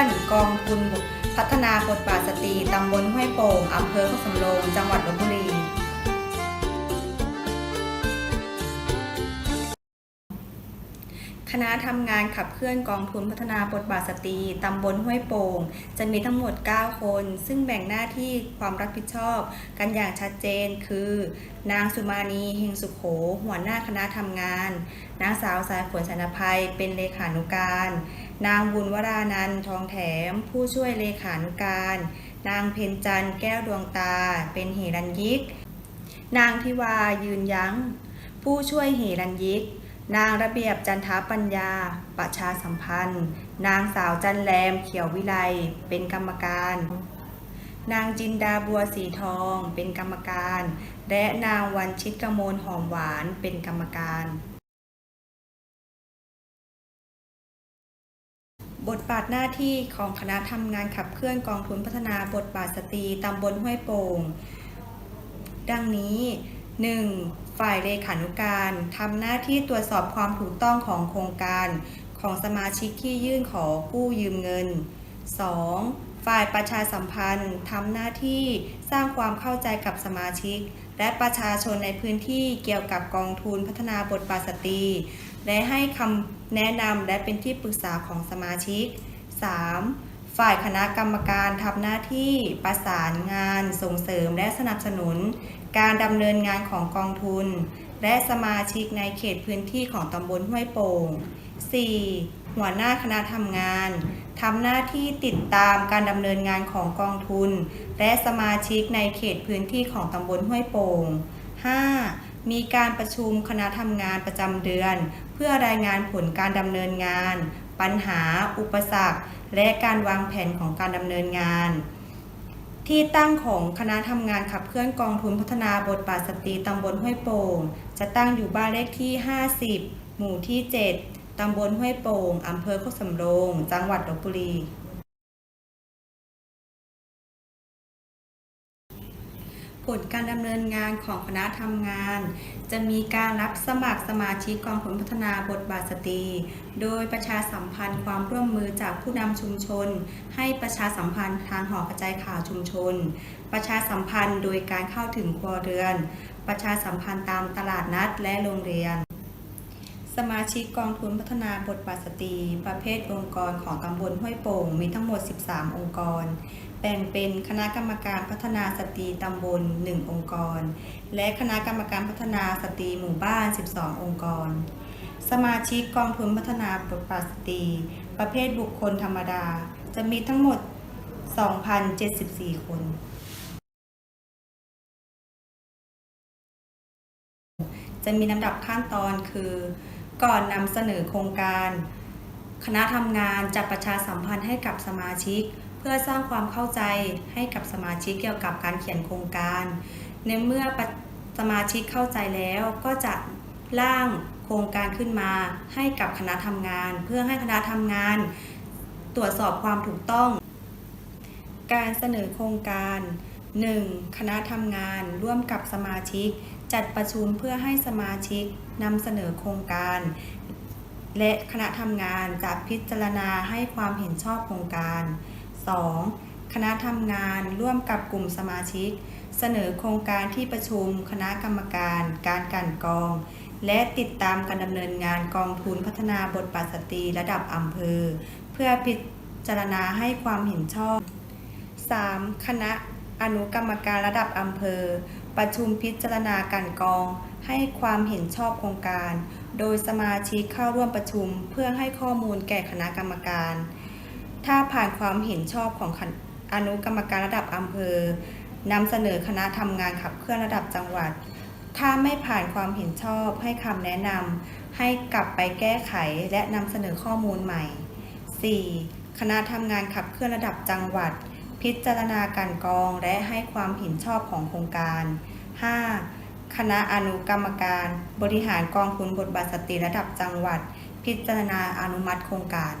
อนกองทุนพัฒนาบทบาทสตรีตำบลห้วยโป่งอำเภอโคกสำโรงจังหวัดลบบุรี คณะทำงานขับเคลื่อนกองทุนพัฒนาบทบาทสตรีตำบลห้วยโป่ง จะมีทั้งหมด 9 คน ซึ่งแบ่งหน้าที่ความรับผิดชอบกันอย่างชัดเจน คือ นางสุมาณีเฮงสุขโข หัวหน้าคณะทำงาน นางสาวสายฝนสนภัยเป็นเลขานุการ นางบุญวรานันท์ทองแถม ผู้ช่วยเลขานุการ นางเพ็ญจันแก้วดวงตา เป็นเหรัญยิก นางทิวายืนยั้ง ผู้ช่วยเหรัญยิก นางระเบียบจันทปัญญา ประชาสัมพันธ์ นางสาวจันแรมเขียววิไล เป็นกรรมการ นางจินดาบัวสีทอง เป็นกรรมการ และนางวันชิตกมลหอมหวาน เป็นกรรมการ บทบาทหน้าที่ของคณะทำงานขับเคลื่อนกองทุนพัฒนาบทบาทสตรีตำบลห้วยโป่ง ดังนี้ 1. ฝ่ายเลขานุการทำหน้าที่ตรวจสอบความถูกต้องของโครงการของสมาชิกที่ยื่นขอกู้ยืมเงิน 2. ฝ่ายประชาสัมพันธ์ทำหน้าที่สร้างความเข้าใจกับสมาชิก และประชาชนในพื้นที่เกี่ยวกับกองทุนพัฒนาบทบาทสตรี และให้คำแนะนำและเป็นที่ปรึกษาของสมาชิก 3. ฝ่ายคณะกรรมการทำหน้าที่ประสานงาน ส่งเสริมและสนับสนุน การดำเนินงานของกองทุน และสมาชิกในเขตพื้นที่ของตำบลห้วยโป่ง 4. หัวหน้าคณะทำงานทำหน้าที่ติดตามการดำเนินงานของกองทุน และสมาชิกในเขตพื้นที่ของตำบลห้วยโป่ง 5. มีการประชุมคณะทำงานประจำเดือน เพื่อรายงานผลการดำเนินงาน ปัญหา อุปสรรค และการวางแผนของการดำเนินงาน ที่ตั้งของคณะทำงานขับเคลื่อนกองทุนพัฒนาบทบาทสตรีตำบลห้วยโป่ง จะตั้งอยู่บ้านเลขที่ 50 หมู่ที่ 7ตำบลห้วยโป่งอำเภอโคกสำโรง จังหวัดลบบุรี ลการดำเนินงานของคณะทำงาน จะมีการรับสมัครสมาชิกกองทุนพัฒนาบทบาทสตรี โดยประชาสัมพันธ์ความร่วมมือจากผู้นำชุมชน ให้ประชาสัมพันธ์ทางหอกระจายข่าวชุมชน ประชาสัมพันธ์โดยการเข้าถึงครัวเรือน ประชาสัมพันธ์ตามตลาดนัดและโรงเรียนสมาชิกกองทุนพัฒนาบทบาทสตรี ประเภทองค์กรของตำบลห้วยโป่งมีทั้งหมด 13 องค์กร แบ่งเป็นคณะกรรมการพัฒนาสตรีตำบล 1 องค์กร และคณะกรรมการพัฒนาสตรีหมู่บ้าน 12 องค์กร สมาชิกกองทุนพัฒนาบทบาทสตรี ประเภทบุคคลธรรมดา จะมีทั้งหมด 2,074 คนจะมีลำดับขั้นตอนคือ ก่อนนำเสนอโครงการ คณะทำงานจะประชาสัมพันธ์ให้กับสมาชิก เพื่อสร้างความเข้าใจให้กับสมาชิกเกี่ยวกับการเขียนโครงการ ในเมื่อสมาชิกเข้าใจแล้วก็จะร่างโครงการขึ้นมาให้กับคณะทำงาน เพื่อให้คณะทำงาน ตรวจสอบความถูกต้อง การเสนอโครงการ 1. คณะทำงานร่วมกับสมาชิก จัดประชุมเพื่อให้สมาชิกนำเสนอโครงการ และคณะทำงานจะพิจารณาให้ความเห็นชอบโครงการ 2. คณะทำงานร่วมกับกลุ่มสมาชิก เสนอโครงการที่ประชุมคณะกรรมการ การกันกอง และติดตามการดำเนินงานกองทุนพัฒนาบทบาทสตรีระดับอำเภอ เพื่อพิจารณาให้ความเห็นชอบ 3. คณะอนุกรรมการระดับอำเภอ ประชุมพิจารณาการกอง ให้ความเห็นชอบโครงการ โดยสมาชิกเข้าร่วมประชุมเพื่อให้ข้อมูลแก่คณะกรรมการ ถ้าผ่านความเห็นชอบของอนุกรรมการระดับอำเภอนำเสนอคณะทำงานขับเคลื่อนระดับจังหวัด ถ้าไม่ผ่านความเห็นชอบให้คำแนะนำให้กลับไปแก้ไขและนำเสนอข้อมูลใหม่ 4. คณะทำงานขับเคลื่อนระดับจังหวัด พิจารณาการกองและให้ความเห็นชอบของโครงการ 5. คณะอนุกรรมการ บริหารกองทุนบทบาทสตรีระดับจังหวัด พิจารณาอนุมัติโครงการ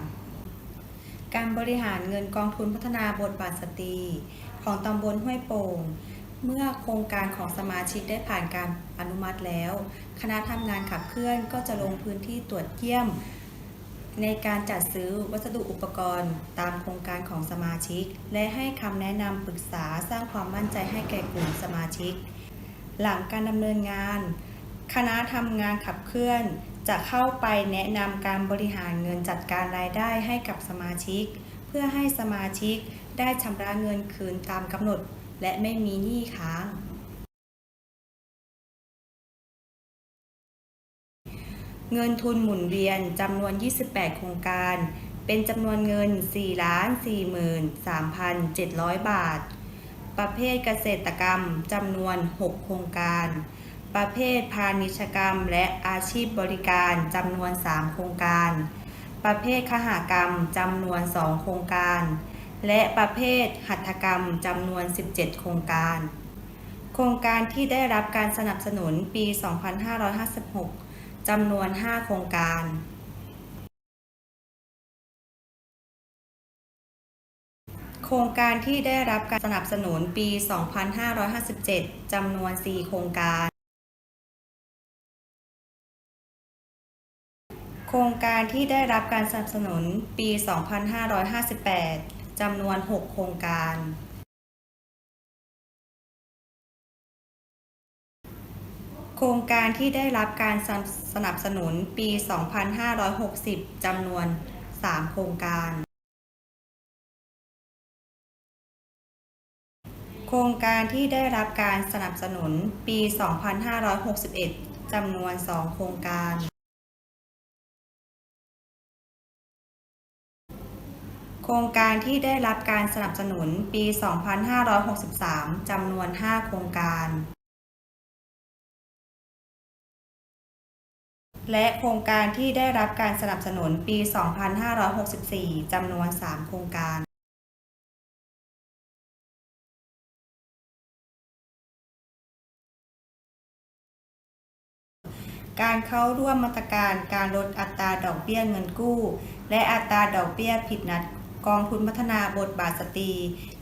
การบริหารเงินกองทุนพัฒนาบทบาทสตรี ของตำบลห้วยโป่ง เมื่อโครงการของสมาชิกได้ผ่านการอนุมัติแล้ว คณะทำงานขับเคลื่อนก็จะลงพื้นที่ตรวจเยี่ยม ในการจัดซื้อวัสดุอุปกรณ์ตามโครงการของสมาชิก และให้คำแนะนำปรึกษาสร้างความมั่นใจให้แก่กลุ่มสมาชิก หลังการดำเนินงาน คณะทำงานขับเคลื่อน จะเข้าไปแนะนำการบริหารเงินจัดการรายได้ให้กับสมาชิก เพื่อให้สมาชิกได้ชำระเงินคืนตามกำหนด และไม่มีหนี้ค้าง เงินทุนหมุนเวียนจำนวน 28 โครงการ เป็นจำนวนเงิน 4,43,700 บาท ประเภทเกษตรกรรมจำนวน 6 โครงการ ประเภทพาณิชยกรรม และอาชีพบริการจำนวน 3 โครงการ ประเภทคหกรรมจำนวน 2 โครงการ และประเภทหัตถกรรมจำนวน 17 โครงการ โครงการที่ได้รับการสนับสนุนปี 2556 จำนวน 5 โครงการโครงการที่ได้รับการสนับสนุนปี 2557 จำนวน 4 โครงการ โครงการที่ได้รับการสนับสนุนปี 2558 จำนวน 6 โครงการ โครงการที่ได้รับการสนับสนุนปี 2560 จำนวน 3 โครงการ โครงการที่ได้รับการสนับสนุนปี 2561 จำนวน 2 โครงการ ครงการที่ได้รับการสนับสนุนปี 2563 จำนวน 5 โครงการ และโครงการที่ได้รับการสนับสนุนปี 2564 จำนวน 3 โครงการการเข้าร่วมมาตรการการลดอัตราดอกเบี้ยเงินกู้ และอัตราดอกเบี้ยผิดนัด กองทุนพัฒนาบทบาทสตรี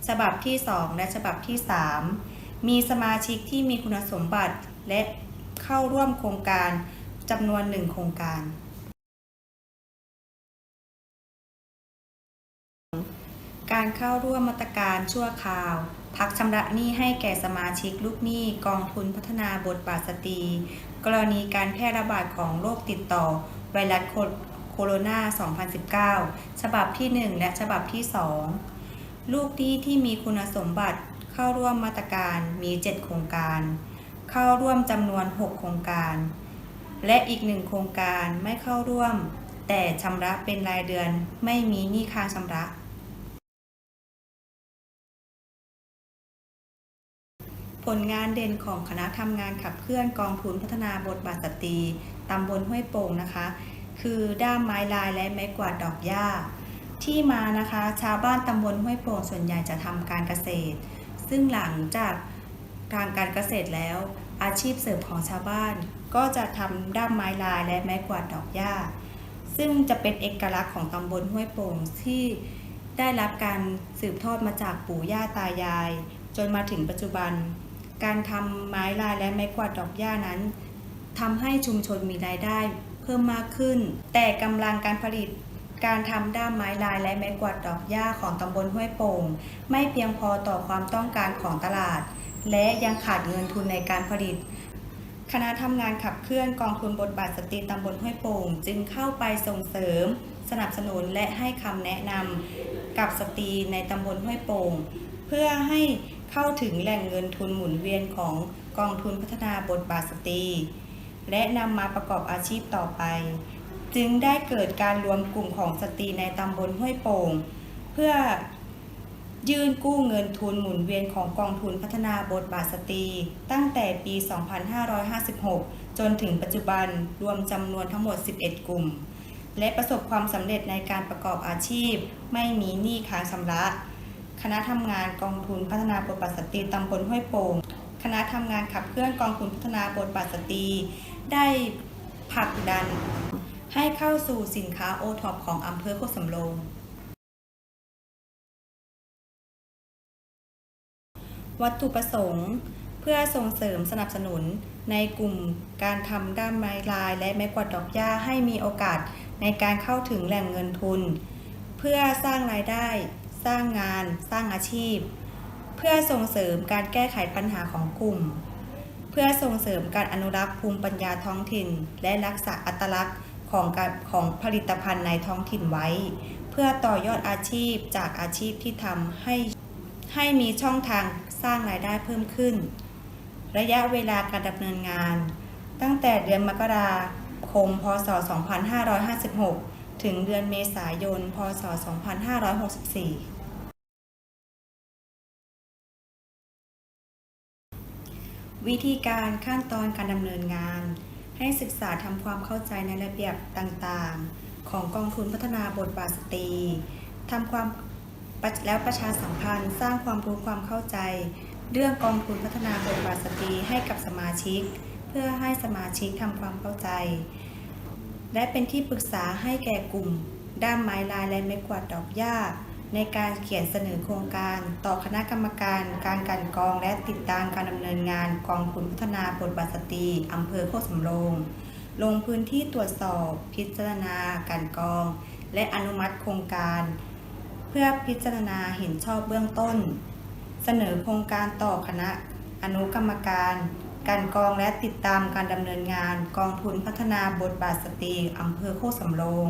ฉบับที่ 2 และฉบับที่ 3 มีสมาชิกที่มีคุณสมบัติและเข้าร่วมโครงการจำนวนหนึ่งโครงการ การเข้าร่วมมาตรการชั่วคราว พักชำระหนี้ให้แก่สมาชิกลูกหนี้กองทุนพัฒนาบทบาทสตรี กรณีการแพร่ระบาดของโรคติดต่อไวรัสโคโรนา 2019 ฉบับที่ 1 และฉบับที่ 2 ลูกหนี้ที่มีคุณสมบัติเข้าร่วมมาตรการมี 7 โครงการ เข้าร่วมจำนวน 6 โครงการ และอีกหนึ่งโครงการไม่เข้าร่วม แต่ชำระเป็นรายเดือนไม่มีหนี้ค้างชำระผลงานเด่นของคณะทำงานขับเคลื่อนกองทุนพัฒนาบทบาทสตรีตำบลห้วยโป่งนะคะ คือด้ามไม้ลายและไม้กวาดดอกหญ้า ที่มานะคะชาวบ้านตำบลห้วยโป่งส่วนใหญ่จะทำการเกษตร ซึ่งหลังจากทางการเกษตรแล้ว อาชีพเสริมของชาวบ้าน ก็จะทำด้ามไม้ลายและไม้กวาดดอกหญ้า ซึ่งจะเป็นเอกลักษณ์ของตำบลห้วยโป่งที่ได้รับการสืบทอดมาจากปู่ย่าตายาย จนมาถึงปัจจุบัน การทำไม้ลายและไม้กวาดดอกหญ้านั้นทำให้ชุมชนมีรายได้ พิ่มมากขึ้น แต่กำลังการผลิตการทำด้ามไม้ลายและไม้กวาดดอกหญ้าของตำบลห้วยโป่ง ไม่เพียงพอต่อความต้องการของตลาด และยังขาดเงินทุนในการผลิต คณะทำงานขับเคลื่อนกองทุนบทบาทสตรีตำบลห้วยโป่ง จึงเข้าไปส่งเสริม สนับสนุนและให้คำแนะนำกับสตรีในตำบลห้วยโป่ง เพื่อให้เข้าถึงแหล่งเงินทุนหมุนเวียนของกองทุนพัฒนาบทบาทสตรี และนำมาประกอบอาชีพต่อไป จึงได้เกิดการรวมกลุ่มของสตรีในตำบลห้วยโป่ง เพื่อยื่นกู้เงินทุนหมุนเวียนของกองทุนพัฒนาบทบาทสตรี ตั้งแต่ปี 2556 จนถึงปัจจุบันรวมจำนวนทั้งหมด 11 กลุ่ม และประสบความสำเร็จในการประกอบอาชีพ ไม่มีหนี้ค้างชำระ คณะทำงานกองทุนพัฒนาบทบาทสตรีตำบลห้วยโป่ง คณะทำงานขับเคลื่อนกองทุนพัฒนาบทบาทสตรี ได้ผลักดัน ให้เข้าสู่สินค้าโอท็อปของอำเภอโคกสำโรงวัตถุประสงค์เพื่อส่งเสริมสนับสนุนในกลุ่มการทำด้ามไม้ลาย และไม้กวาดดอกหญ้าให้มีโอกาสในการเข้าถึงแหล่งเงินทุน เพื่อสร้างรายได้ สร้างงาน สร้างอาชีพ เพื่อส่งเสริมการแก้ไขปัญหาของกลุ่ม พื่อส่งเสริมการอนุรักษ์ภูมิปัญญาท้องถิ่น และรักษาอัตลักษณ์ของการของผลิตภัณฑ์ในท้องถิ่นไว้ เพื่อต่อยอดอาชีพจากอาชีพที่ทำให้ให้มีช่องทางสร้างรายได้เพิ่มขึ้น ระยะเวลาการดำเนินงาน ตั้งแต่เดือนมกราคม พศ 2556 ถึงเดือนเมษายน พศ 2564 วิธีการขั้นตอนการดำเนินงาน ให้ศึกษาทำความเข้าใจในระเบียบต่างๆ ของกองทุนพัฒนาบทบาทสตรีทำความแล้วประชาสัมพันธ์สร้างความรู้ความเข้าใจ เรื่องกองทุนพัฒนาบทบาทสตรีให้กับสมาชิก เพื่อให้สมาชิกทำความเข้าใจ และเป็นที่ปรึกษาให้แก่กลุ่ม ด้านไม้ลายและไม้กวาดดอกหญ้า ในการเขียนเสนอโครงการต่อคณะกรรมการการกันกองและติดตามการดำเนินงานกองทุนพัฒนาบทบาทสตรีอำเภอโคกสำโรง ลงพื้นที่ตรวจสอบพิจารณาการกอง และอนุมัติโครงการ เพื่อพิจารณาเห็นชอบเบื้องต้น เสนอโครงการต่อคณะอนุกรรมการการกองและติดตามการดำเนินงานกองทุนพัฒนาบทบาทสตรีอำเภอโคกสำโรง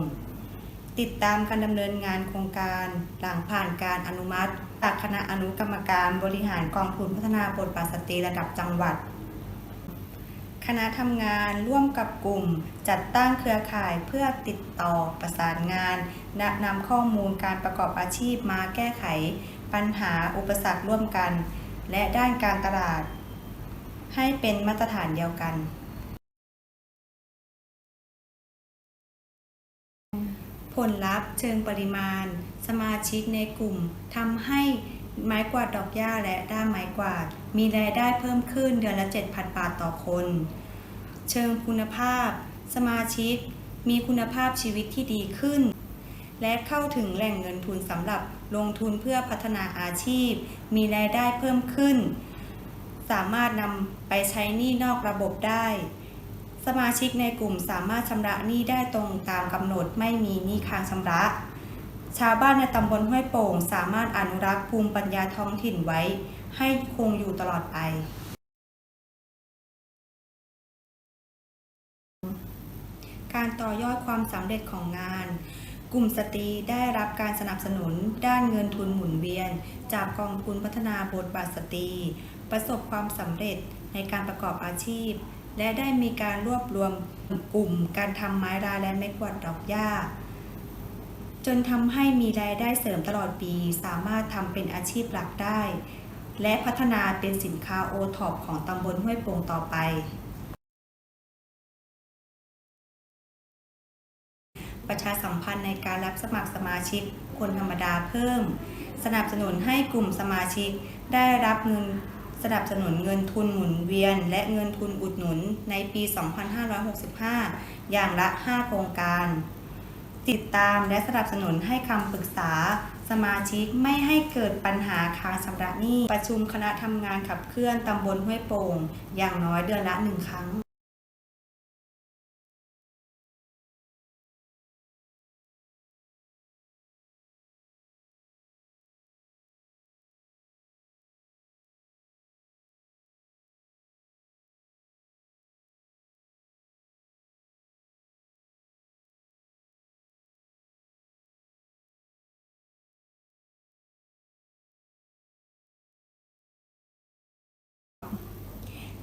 ติดตามการดำเนินงานโครงการหลังผ่านการอนุมัติจากคณะอนุกรรมการบริหารกองทุนพัฒนาบทบาทสตรีระดับจังหวัด คณะทำงานร่วมกับกลุ่ม จัดตั้งเครือข่ายเพื่อติดต่อประสานงานนนำข้อมูลการประกอบอาชีพมาแก้ไข ปัญหาอุปสรรคร่วมกัน และด้านการตลาด ให้เป็นมาตรฐานเดียวกัน ผลลัพธ์เชิงปริมาณ สมาชิกในกลุ่มทำให้ไม้กวาดดอกหญ้าและด้ามไม้กวาด มีรายได้เพิ่มขึ้นเดือนละ 7,000 บาทต่อคน เชิงคุณภาพ สมาชิก มีคุณภาพชีวิตที่ดีขึ้น และเข้าถึงแหล่งเงินทุนสำหรับลงทุนเพื่อพัฒนาอาชีพ มีรายได้เพิ่มขึ้น สามารถนำไปใช้หนี้นอกระบบได้ สมาชิกในกลุ่มสามารถชำระหนี้ได้ตรงตามกำหนดไม่มีหนี้ค้างชำระ ชาวบ้านในตำบลห้วยโป่ง สามารถอนุรักษ์ภูมิปัญญาท้องถิ่นไว้ ให้คงอยู่ตลอดไป การต่อยอดความสำเร็จของงาน กลุ่มสตรีได้รับการสนับสนุนด้านเงินทุนหมุนเวียน จากกองทุนพัฒนาบทบาทสตรี ประสบความสำเร็จในการประกอบอาชีพ และได้มีการรวบรวมกลุ่มการทำไม้ราและไม้กวาดดอกหญ้า จนทำให้มีรายได้เสริมตลอดปี สามารถทำเป็นอาชีพหลักได้ และพัฒนาเป็นสินค้าโอท็อปของตำบลห้วยโป่งต่อไป ประชาสัมพันธ์ในการรับสมัครสมาชิกคนธรรมดาเพิ่ม สนับสนุนให้กลุ่มสมาชิกได้รับเงิน สนับสนุนเงินทุนหมุนเวียน และเงินทุนอุดหนุนในปี 2565 อย่างละ 5 โครงการ ติดตามและสนับสนุนให้คำปรึกษาสมาชิกไม่ให้เกิดปัญหาค้างชำระหนี้ ประชุมคณะทำงานขับเคลื่อนตำบลห้วยโป่ง อย่างน้อยเดือนละหนึ่งครั้ง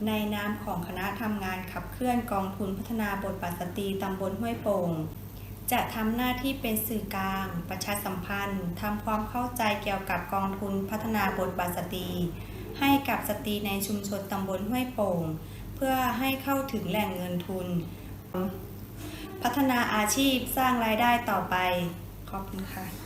ในนามของคณะทำงานขับเคลื่อนกองทุนพัฒนาบทบาทสตรีตำบลห้วยโป่ง จะทำหน้าที่เป็นสื่อกลาง ประชาสัมพันธ์ทำความเข้าใจเกี่ยวกับกองทุนพัฒนาบทบาทสตรีให้กับสตรีในชุมชนตำบลห้วยโป่ง เพื่อให้เข้าถึงแหล่งเงินทุน พัฒนาอาชีพสร้างรายได้ต่อไป ขอบคุณค่ะ